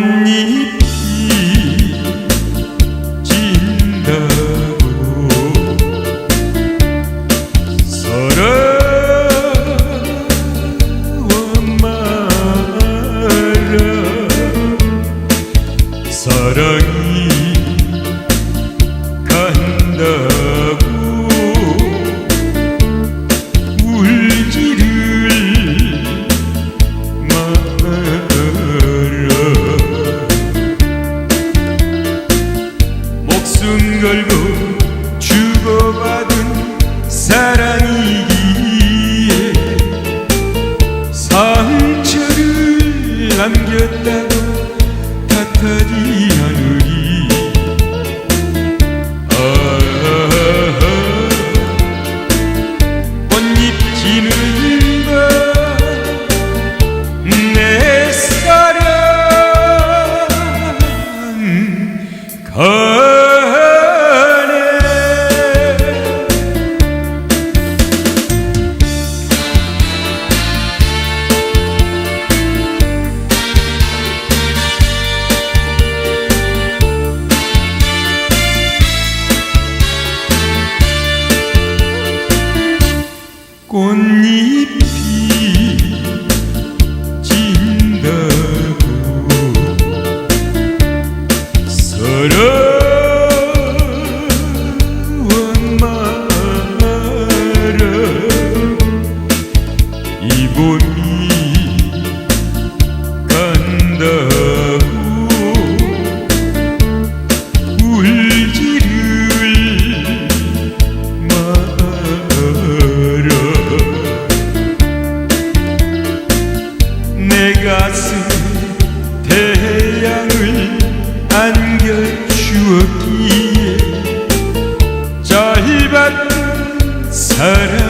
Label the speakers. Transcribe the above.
Speaker 1: 꽃잎이 진다고 感觉到他特地。 꽃 Hare